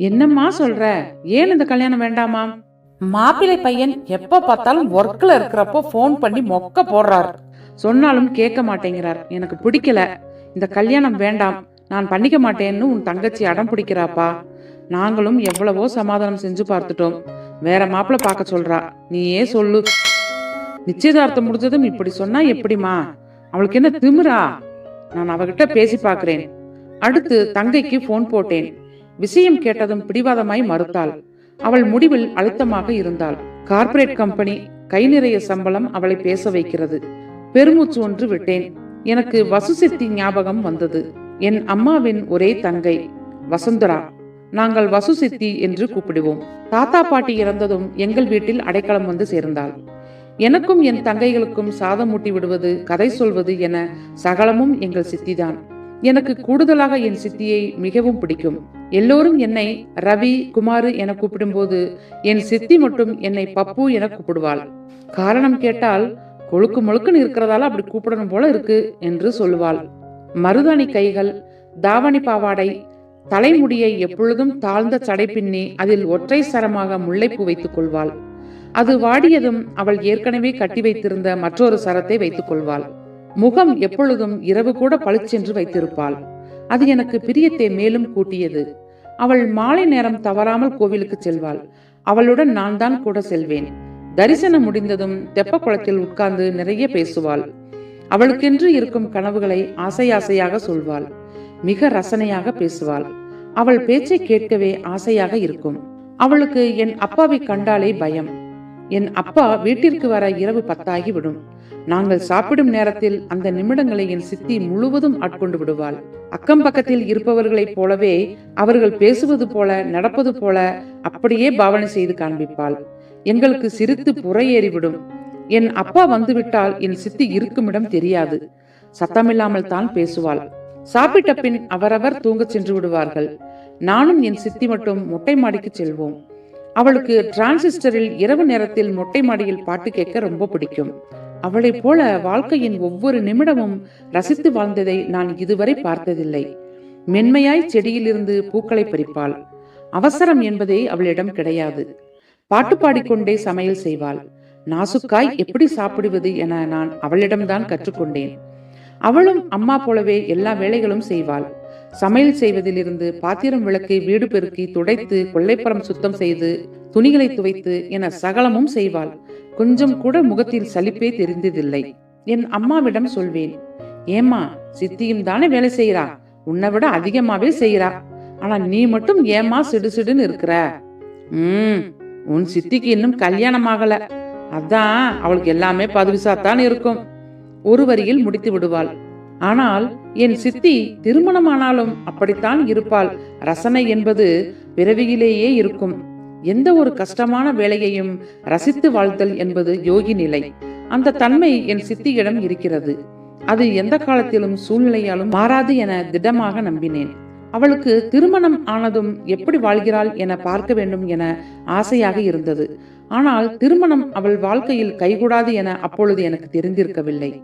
என்னம்மா சொல்ற? ஏன் இந்த கல்யாணம் வேண்டாமாம் மாப்பிள்ளை பையன் எப்ப பார்த்தாலும் ஒர்க்ல இருக்கிறப்போ ஃபோன் பண்ணி மொக்க போடுறாரு. சொன்னாலும் கேட்க மாட்டேங்கிறார். எனக்கு பிடிக்கல. இந்த கல்யாணம் வேண்டாம். நான் பண்ணிக்க மாட்டேன்னு உன் தங்கச்சி அடம் பிடிக்கிறாப்பா. நாங்களும் எவ்வளவோ சமாதானம் செஞ்சு பார்த்துட்டோம். வேற மாப்பிள்ளை பார்க்க சொல்றா. நீயே சொல்லு. நிச்சயதார்த்தம் முடிஞ்சதும் இப்படி சொன்னா எப்படிமா அவளுக்கு என்ன திமிரா? நான் அவகிட்ட பேசி பார்க்கிறேன். அடுத்து தங்கைக்கு போன் போட்டேன். விஷயம் கேட்டதும் பிடிவாதமாய் மறுத்தாள். அவள் முடிவில் அழுத்தமாக இருந்தாள். கார்ப்பரேட் கம்பெனி கை நிறைய சம்பளம் அவளை பேச வைக்கிறது. பெருமூச்சு ஒன்று விட்டேன். எனக்கு வசுசித்தி ஞாபகம் வந்தது. என் அம்மாவின் ஒரே தங்கை. வசுந்தரா நாங்கள் வசுசித்தி என்று கூப்பிடுவோம். தாத்தா பாட்டி இறந்ததும் எங்கள் வீட்டில் அடைக்கலம் வந்து சேர்ந்தாள். எனக்கும் என் தங்கைகளுக்கும் சாதம் ஊட்டி விடுவது கதை சொல்வது என சகலமும் எங்கள் சித்திதான். எனக்கு கூடுதலாக என் சித்தியை மிகவும் பிடிக்கும். எல்லோரும் என்னை ரவி குமாரு என கூப்பிடும்போது என் சித்தி மட்டும் என்னை பப்பு என கூப்பிடுவாள். காரணம் கேட்டால் கொழுக்கு முழுக்குன்னு இருக்கிறதால அப்படி கூப்பிடணும் போல இருக்கு என்று சொல்லுவாள். மருதாணி கைகள் தாவணி பாவாடை தலைமுடியை எப்பொழுதும் தாழ்ந்த சடை பின்னி அதில் ஒற்றை சரமாக முல்லைப்பூ வைத்துக் கொள்வாள். அது வாடியதும் அவள் ஏற்கனவே கட்டி வைத்திருந்த மற்றொரு சரத்தை வைத்துக் கொள்வாள். முகம் எப்பொழுதும் இரவு கூட பளிச்சென்று வைத்திருப்பாள். அது எனக்கு பிரியத்தை மேலும் கூட்டியது. அவள் மாலை நேரம் தவறாமல் கோவிலுக்கு செல்வாள். அவளுடன் நான் தான் கூட செல்வேன். தரிசனம் முடிந்ததும் தெப்ப குளத்தில் உட்கார்ந்து நிறைய பேசுவாள். அவளுக்கென்று இருக்கும் கனவுகளை ஆசை ஆசையாக சொல்வாள். மிக ரசனையாக பேசுவாள். அவள் பேச்சை கேட்கவே ஆசையாக இருக்கும். அவளுக்கு என் அப்பாவை கண்டாலே பயம். என் அப்பா வீட்டிற்கு வர இரவு பத்தாகி விடும் நாங்கள் சாப்பிடும் நேரத்தில் அந்த நிமிடங்களை என் சித்தி முழுவதும் ஆட்கொண்டு விடுவாள். அக்கம் பக்கத்தில் இருப்பவர்களைப் போலவே அவர்கள் பேசுவது போல நடப்பது போல அப்படியே பாவனை செய்து காண்பிப்பாள். எங்களுக்கு சிரித்து புறையேறிவிடும். என் அப்பா வந்துவிட்டால் என் சித்தி இருக்குமிடம் தெரியாது. சத்தமில்லாமல் தான் பேசுவாள். சாப்பிட்ட பின் அவரவர் தூங்கச் சென்று விடுவார்கள். நானும் என் சித்தி மட்டும் மொட்டை மாடிக்கு செல்வோம். அவளுக்கு டிரான்சிஸ்டரில் இரவு நேரத்தில் மொட்டை மாடியில் பாட்டு கேட்க ரொம்ப பிடிக்கும். அவளைப் போல வாழ்க்கையின் ஒவ்வொரு நிமிடமும் ரசித்து வாழ்ந்ததை நான் இதுவரை பார்த்ததில்லை. மென்மையாய் செடியிலிருந்து பூக்களை பறிப்பாள். அவசரம் என்பதே அவளிடம் கிடையாது. பாட்டு பாடிக்கொண்டே சமையல் செய்வாள். நாசுக்காய் எப்படி சாப்பிடுவது என நான் அவளிடம்தான் கற்றுக்கொண்டேன். அவளும் அம்மா போலவே எல்லா வேலைகளும் செய்வாள். சமையல் செய்வதிலிருந்து பாத்திரம் விளக்கி வீடு பெருக்கி துடைத்து கொள்ளைப்புறம் சுத்தம் செய்து துணிகளை துவைத்து என சகலமும் செய்வாள். கொஞ்சம் கூட முகத்தில் சலிப்பே தெரிந்ததில்லை. என் அம்மாவிடம் சொல்வேன் ஏம்மா சித்தியும் தானே வேலை செய்யறா உன்னை விட அதிகமாவே செய்யறா ஆனா நீ மட்டும் ஏமா சிடு சிடுன்னு இருக்கிற? ம் உன் சித்திக்கு இன்னும் கல்யாணம் ஆகல. அதான் அவளுக்கு எல்லாமே பதுவிசாத்தான் இருக்கும். ஒரு வரியில் முடித்து விடுவாள். ஆனால் என் சித்தி திருமணமானாலும் அப்படித்தான் இருப்பாள். ரசனை என்பது பிறவியிலேயே இருக்கும். எந்த ஒரு கஷ்டமான வேலையையும் ரசித்து வாழ்த்தல் என்பது யோகி நிலை. அந்த தன்மை என் சித்தியிடம் இருக்கிறது. அது எந்த காலத்திலும் சூழ்நிலையாலும் மாறாது என திடமாக நம்பினேன். அவளுக்கு திருமணம் ஆனதும் எப்படி வாழ்கிறாள் என பார்க்க வேண்டும் என ஆசையாக இருந்தது. ஆனால் திருமணம் அவள் வாழ்க்கையில் கைகூடாது என அப்பொழுது எனக்கு தெரிந்திருக்கவில்லை.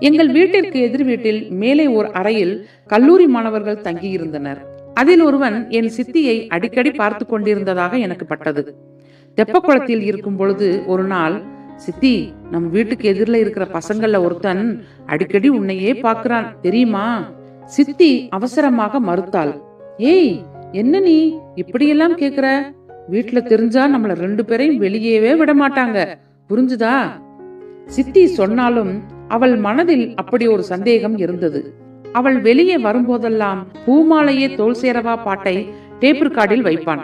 எங்கள் வீட்டிற்கு எதிர் வீட்டில் மேலே ஓர் அறையில் கல்லூரி மாணவர்கள் தங்கியிருந்தனர். அதில் ஒருவன் என் சித்தியை அடிக்கடி பார்த்து கொண்டிருந்ததாக எனக்கு பட்டது. தெப்பக்குளத்தில் இருக்கும் பொழுது ஒரு நாள் சித்தி நம் வீட்டுக்கு எதிரில் இருக்கிற பசங்கள்ல ஒருத்தன் அடிக்கடி உன்னையே பார்க்கறான் தெரியுமா? சித்தி அவசரமாக மறுத்தாள். ஏய் என்ன நீ இப்படியெல்லாம் கேக்குற? வீட்டுல தெரிஞ்சா நம்மள ரெண்டு பேரையும் வெளியேவே விட மாட்டாங்க. புரிஞ்சுதா? சித்தி சொன்னாலும் அவள் மனதில் அப்படி ஒரு சந்தேகம் இருந்தது. அவள் வெளியே வரும்போதெல்லாம் பூமாலையே தோல் சேரவா பாட்டை டேப் ரெக்கார்டில் வைப்பான்.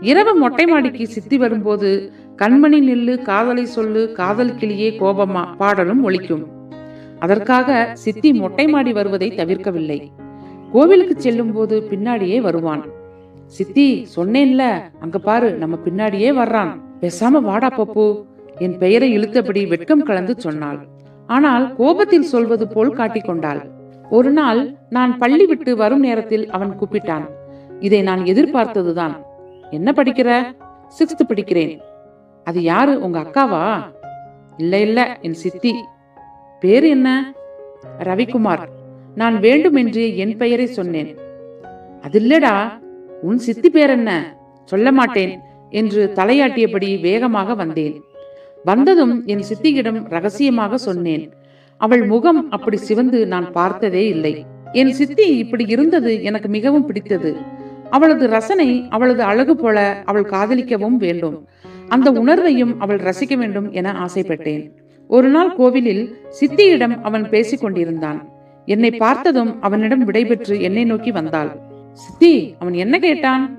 இரவு மொட்டை மாடிக்கு சித்தி வரும்போது கண்மணி நில்லு காதலை சொல்லு காதல் கிளியே கோபமா பாடலும் ஒழிக்கும் அதற்காக சித்தி மொட்டை மாடி வருவதை தவிர்க்கவில்லை. கோவிலுக்கு செல்லும் போது பின்னாடியே வருவான். சித்தி சொன்னேன்ல அங்க பாரு நம்ம பின்னாடியே வர்றான். பேசாம வாடா பப்பு என் பெயரை இழுத்தபடி வெட்கம் கலந்து சொன்னாள். ஆனால் கோபத்தில் சொல்வது போல் காட்டிக்கொண்டாள் ஒரு நாள் நான் பள்ளி விட்டு வரும் நேரத்தில் அவன் கூப்பிட்டான். இதை நான் எதிர்பார்த்ததுதான். என்ன படிக்கிற? சிக்ஸ்த் படிக்கிறேன். அது யாரு? உங்க அக்காவா? இல்ல இல்ல என் சித்தி. பேரு என்ன? ரவிக்குமார். நான் வேண்டுமென்றே என் பெயரை சொன்னேன். அது இல்லடா. உன் சித்தி பேர் என்ன? சொல்ல மாட்டேன் என்று தலையாட்டியபடி வேகமாக வந்தேன். வந்ததும் என் சித்தியிடம் ரகசியமாக சொன்னேன். அவள் முகம் அப்படி சிவந்து நான் பார்த்ததே இல்லை. என் சித்தி இப்படி இருந்தது எனக்கு மிகவும் பிடித்தது. அவளது ரசனை அவளது அழகு போல அவள் காதலிக்கவும் வேண்டும். அந்த உணர்வையும் அவள் ரசிக்க வேண்டும் என ஆசைப்பட்டேன். ஒரு நாள் கோவிலில் சித்தியிடம் அவன் பேசிக் கொண்டிருந்தான். என்னை பார்த்ததும் அவனிடம் விடைபெற்று என்னை நோக்கி வந்தாள். சித்தி அவன் என்ன கேட்டான்?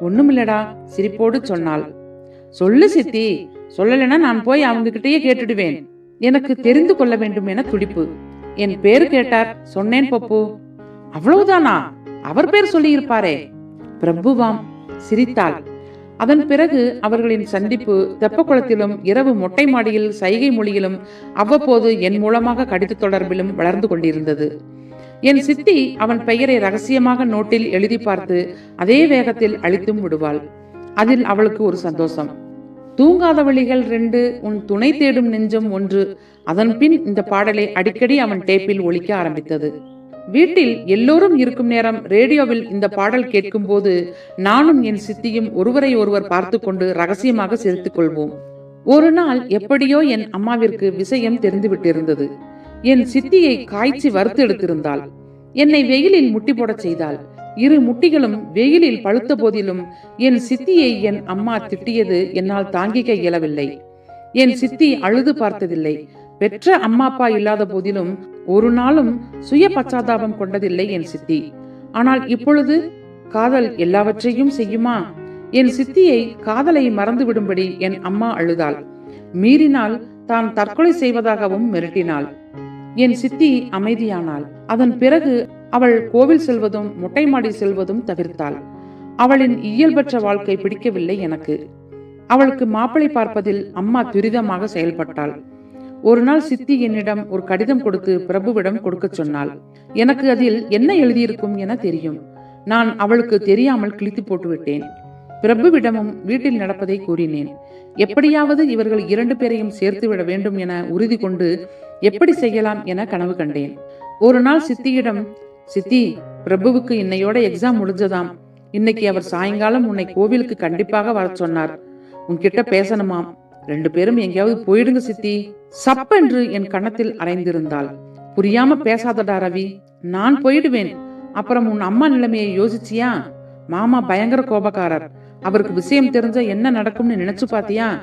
ஒண்ணுமில்லடா சிரிப்போடு சொன்னாள். சொல்லு சித்தி சொல்லலைன்னா நான் போய் அவங்க கிட்டேயே கேட்டுடுவேன். எனக்கு தெரிந்து கொள்ள வேண்டும் என துடிப்பு. என் பேரு கேட்டார். சொன்னேன் பப்பு. அவ்வளவுதானா? அவர் பேர் சொல்லியிருப்பாரே. பிரபுவாம் சிரித்தாள். அதன் பிறகு அவர்களின் சந்திப்பு தெப்பக்குளத்திலும் இரவு மொட்டை மாடியில் சைகை மொழியிலும் அவ்வப்போது என் மூலமாக கடித தொடர்பிலும் வளர்ந்து கொண்டிருந்தது. என் சித்தி அவன் பெயரை ரகசியமாக நோட்டில் எழுதி பார்த்து அதே வேகத்தில் அழித்தும் விடுவாள். அதில் அவளுக்கு ஒரு சந்தோஷம். தூங்காத வழிகள் ரெண்டு உன் துணை தேடும் நெஞ்சம் ஒன்று. அதன் பின் இந்த பாடலை அடிக்கடி அவன் டேப்பில் ஒழிக்க ஆரம்பித்தது. வீட்டில் எல்லோரும் இருக்கும் நேரம் ரேடியோவில் இந்த பாடல் கேட்கும்போது நானும் என் சித்தியும் ஒருவரை ஒருவர் பார்த்து கொண்டு ரகசியமாக சிரித்துக் கொள்வோம். ஒரு நாள் எப்படியோ என் அம்மாவிற்கு விஷயம் தெரிந்துவிட்டிருந்தது. என் சித்தியை காய்ச்சி வறுத்து எடுத்திருந்தாள். என்னை வெயிலில் முட்டி போடச் செய்தாள். இரு முட்டிகளும் வெயிலில் பழுத்த போதிலும் என் சித்தியை என் அம்மா திட்டியது என்னால் தாங்கிக்க இயலவில்லை. என் சித்தி அழுது பார்த்ததில்லை. பெற்ற அம்மா அப்பா இல்லாத போதிலும் ஒரு நாளும் சுய பச்சாதாபம் கொண்டதில்லை என் சித்தி. ஆனால் இப்பொழுது காதல் எல்லாவற்றையும் செய்யுமா? என் சித்தியை காதலை மறந்து விடும்படி என் அம்மா அழுதாள். மீறினால் தான் தற்கொலை செய்வதாகவும் மிரட்டினாள். என் சித்தி அமைதியானாள். அதன் பிறகு அவள் கோவில் செல்வதும் மொட்டை மாடி செல்வதும் தவிர்த்தாள். அவளின் இயல்பற்ற வாழ்க்கை பிடிக்கவில்லை எனக்கு. அவளுக்கு மாப்பிளை பார்ப்பதில் அம்மா துரிதமாக செயல்பட்டாள். ஒரு நாள் சித்தி என்னிடம் ஒரு கடிதம் கொடுத்து பிரபுவிடம் கொடுக்கச் சொன்னாள். எனக்கு அதில் என்ன எழுதியிருக்கும் என தெரியும். நான் அவளுக்கு தெரியாமல் கிழித்து போட்டுவிட்டேன். பிரபுவிடமும் வீட்டில் நடப்பதை கூறினேன். எப்படியாவது இவர்கள் இரண்டு பேரையும் சேர்த்து விட வேண்டும் என உறுதி கொண்டு எப்படி செய்யலாம் என கனவு கண்டேன். ஒரு நாள் சித்தியிடம் சித்தி பிரபுவுக்கு இன்னையோட எக்ஸாம் முடிஞ்சதாம். இன்னைக்கு அவர் சாயங்காலம் உன்னை கோவிலுக்கு கண்டிப்பாக வர சொன்னார். உன்கிட்ட பேசணுமாம். ரெண்டு பேரும் எங்கேயாவது போயிடுங்க சித்தி. சப்பென்று என் கணத்தில் அரைந்திருந்தாள் புரியாம பேசாதடா ரவி. நான் போயிடுவேன். அப்புறம் உன் அம்மா நிலைமையை யோசிச்சியா? மாமா பயங்கர கோபக்காரர். அவருக்கு விஷயம் தெரிஞ்ச என்ன நடக்கும்னு நினைச்சு பாத்தியா?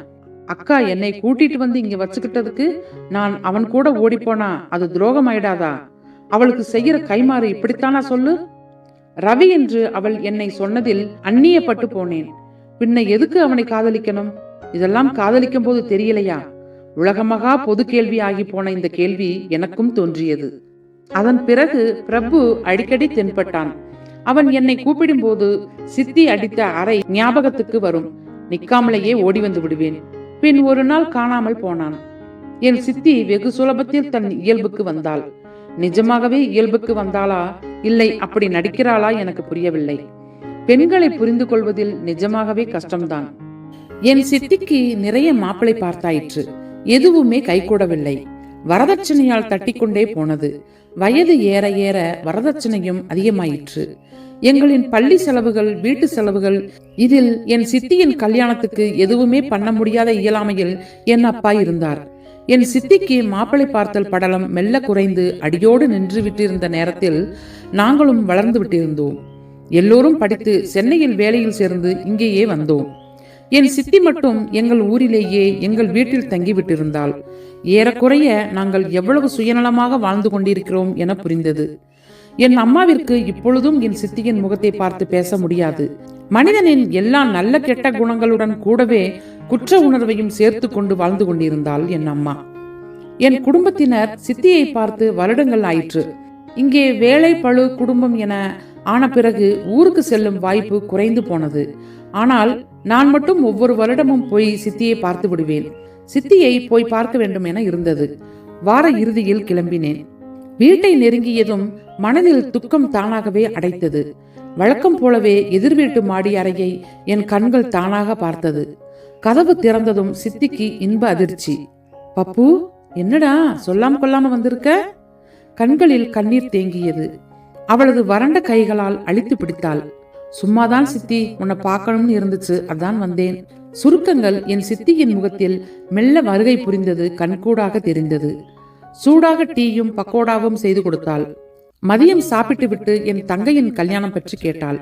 அக்கா என்னை கூட்டிட்டு வந்து இங்க வச்சுக்கிட்டதுக்கு நான் அவன் கூட ஓடிப்போனா அது துரோகம் ஆயிடாதா அவளுக்கு செய்கிற கைமாறு இப்படித்தானா சொல்லு? ரவி என்று அவள் என்னை சொன்னதில் அந்நியப்பட்டு போனேன். பின்ன எதுக்கு அவனை காதலிக்கணும்? இதெல்லாம் காதலிக்கும் போது தெரியலையா? உலகமகா பொது கேள்வி ஆகி போன இந்த கேள்வி எனக்கும் தோன்றியது. அதன் பிறகு பிரபு அடிக்கடி தென்பட்டான். அவன் என்னை கூப்பிடும்போது சித்தி அடித்த அறை ஞாபகத்துக்கு வரும். நிக்காமலேயே ஓடி வந்து விடுவேன். பின் ஒரு நாள் காணாமல் போனான். என் சித்தி வெகு சுலபத்தில் தன் இயல்புக்கு வந்தாள். நிஜமாகவே இயல்புக்கு வந்தாளா? இல்லை அப்படி நடிக்கிறாளா எனக்கு புரியவில்லை. பெண்களை புரிந்து கொள்வதில் நிஜமாகவே கஷ்டம்தான். என் சித்திக்கு நிறைய மாப்பிளை பார்த்தாயிற்று. எதுவுமே கைகூடவில்லை. வரதட்சணையால் தட்டிக்கொண்டே போனது. வயது ஏற ஏற வரதட்சணையும் அதிகமாயிற்று. எங்களின் பள்ளி செலவுகள் வீட்டு செலவுகள் இதில் என் சித்தியின் கல்யாணத்துக்கு எதுவுமே பண்ண முடியாத இயலாமையில் என் அப்பா இருந்தார். என் சித்திக்கு மாப்பிளை பார்த்தல் படலம் மெல்ல குறைந்து அடியோடு நின்று விட்டிருந்த நேரத்தில் நாங்களும் வளர்ந்து விட்டிருந்தோம். எல்லோரும் படித்து சென்னையில் வேலையில் சேர்ந்து இங்கேயே வந்தோம். என் சித்தி மட்டும் எங்கள் ஊரிலேயே எங்கள் வீட்டில் தங்கிவிட்டிருந்தாள் ஏறக்குறைய நாங்கள் எவ்வளவு சுயநலமாக வாழ்ந்து கொண்டிருக்கிறோம் என புரிந்தது. என் அம்மாவிற்கு இப்பொழுதும் என் சித்தியின் முகத்தை பார்த்து பேச முடியாது. மனிதனின் எல்லா நல்ல கெட்ட குணங்களுடன் கூடவே குற்ற உணர்வையும் சேர்த்து கொண்டு வாழ்ந்து கொண்டிருந்தாள் என் அம்மா. என் குடும்பத்தினர் சித்தியை பார்த்து வருடங்கள் ஆயிற்று. இங்கே வேலை பழு குடும்பம் என ஆன பிறகு ஊருக்கு செல்லும் வாய்ப்பு குறைந்து போனது. ஆனால் நான் மட்டும் ஒவ்வொரு வருடமும் போய் சித்தியை பார்த்து விடுவேன். சித்தியை போய் பார்க்க வேண்டும் என இருந்தது. வார இறுதியில் கிளம்பினேன். வீட்டை நெருங்கியதும் மனதில் துக்கம் தானாகவே அடைத்தது. வழக்கம் போலவே எதிர்வீட்டு மாடி அறையை என் கண்கள் தானாக பார்த்தது. கதவு திறந்ததும் சித்திக்கு இன்ப அதிர்ச்சி. பப்பு என்னடா சொல்லாம கொல்லாம வந்திருக்க? கண்களில் கண்ணீர் தேங்கியது. அவளது வறண்ட கைகளால் அழித்து பிடித்தாள். சும்மாதான் சித்தி உன்னை பார்க்கணும்னு இருந்துச்சு அதான் வந்தேன். சுருக்கங்கள் என் சித்தியின் முகத்தில் மெல்ல வருகை புரிந்தது கண்கூடாக தெரிந்தது. சூடாக டீயும் பக்கோடாவும் செய்து கொடுத்தாள். மதியம் சாப்பிட்டு விட்டு என் தங்கையின் கல்யாணம் பற்றி கேட்டாள்.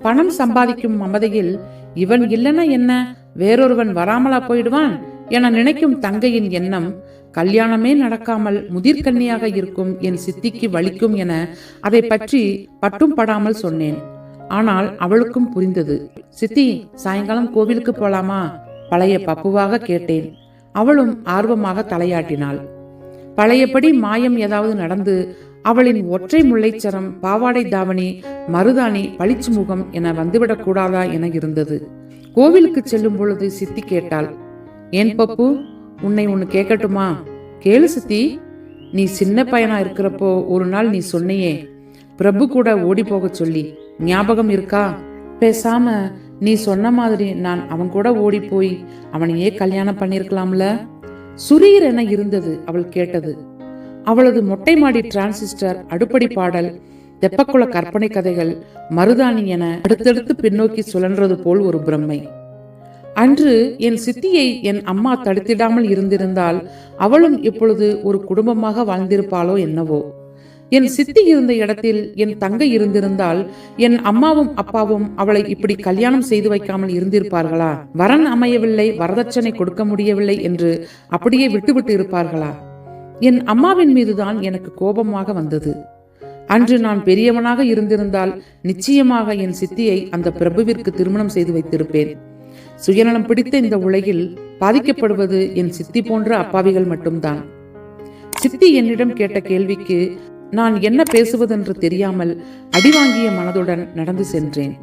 பணம் சம்பாதிக்கும் மமதையில் இவன் இல்லைன்னா என்ன? வேறொருவன் வராமலா போயிடுவான்? என நினைக்கும் தங்கையின் எண்ணம் கல்யாணமே நடக்காமல் முதிர்கன்னியாக இருக்கும் என் சித்திக்கு வலிக்கும் என அதை பற்றி பட்டும் படாமல் சொன்னேன். ஆனால் அவளுக்கும் புரிந்தது. சித்தி சாயங்காலம் கோவிலுக்கு போலாமா? பழைய பப்புவாக கேட்டேன். அவளும் ஆர்வமாக தலையாட்டினாள். பழையபடி மாயம் ஏதாவது நடந்து அவளின் ஒற்றை முல்லைச்சரம் பாவாடை தாவணி மருதாணி பளிச்சு முகம் என வந்துவிடக் கூடாதா என இருந்தது. கோவிலுக்கு செல்லும் பொழுது சித்தி கேட்டாள் ஏன் பப்பு உன்னை ஒன்னு கேட்கட்டுமா? கேளு சித்தி. நீ சின்ன பையனா இருக்கிறப்போ ஒரு நாள் நீ சொன்னியே பிரபு கூட ஓடி போக சொல்லி ஞாபகம் இருக்கா? பேசாம நீ சொன்ன மாதிரி நான் அவன் கூட ஓடி போய் அவனையே கல்யாணம் பண்ணிருக்கலாம்ல? சுரீர் என இருந்தது அவள் கேட்டது. அவளது மொட்டை மாடி டிரான்சிஸ்டர் அடுப்படி பாடல் தெப்பக்குள கற்பனை கதைகள் மருதாணி என அடுத்தடுத்து பின்னோக்கி சுழன்றது போல் ஒரு பிரம்மை. அன்று என் சித்தியை என் அம்மா தடுத்திடாமல் இருந்திருந்தால் அவளும் இப்பொழுது ஒரு குடும்பமாக வாழ்ந்திருப்பாளோ என்னவோ. என் சித்தி இருந்த இடத்தில் என் தங்கை இருந்திருந்தால் என் அம்மாவும் அப்பாவும் அவளை இப்படி கல்யாணம் செய்து வைக்காமல் இருந்திருப்பார்களா? வரன் அமையவில்லை வரதட்சணை கொடுக்க முடியவில்லை என்று அப்படியே விட்டுவிட்டு இருப்பார்களா? என் அம்மாவின் மீதுதான் எனக்கு கோபமாக வந்தது. அன்று நான் பெரியவனாக இருந்திருந்தால் நிச்சயமாக என் சித்தியை அந்த பிரபுவிற்கு திருமணம் செய்து வைத்திருப்பேன். சுயநலம் பிடித்த இந்த உலகில் பாதிக்கப்படுவது என் சித்தி போன்ற அப்பாவிகள் மட்டும்தான். சித்தி என்னிடம் கேட்ட கேள்விக்கு நான் என்ன பேசுவதென்று தெரியாமல் அடிவாங்கிய மனதுடன் நடந்து சென்றேன்.